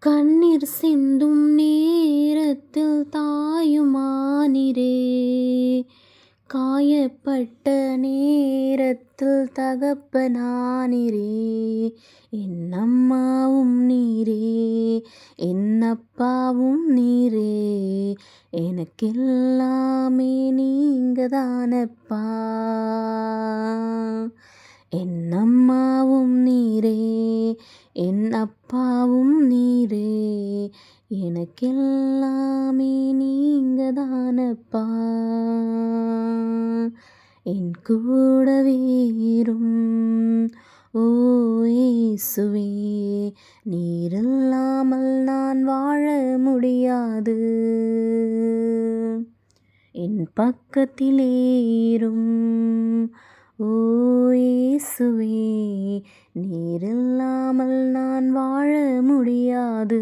கண்ணீர் சிந்தும் நேரத்தில் தாயுமானிரே. காயப்பட்ட நேரத்தில் தகப்பனானிரே. என் அம்மாவும் நீரே என் அப்பாவும் நீரே. எனக்கெல்லாமே நீங்க தானப்பா என் அம்மாவும் என் அப்பாவும் நீரே. எனக்கெல்லாமே நீங்க தானப்பா என் கூடவேரும் ஓ இயேசுவே நீரில்லாமல் நான் வாழ முடியாது. என் பக்கத்திலேரும் ஓ இயேசுவே இல்லாமல் நான் வாழ முடியாது.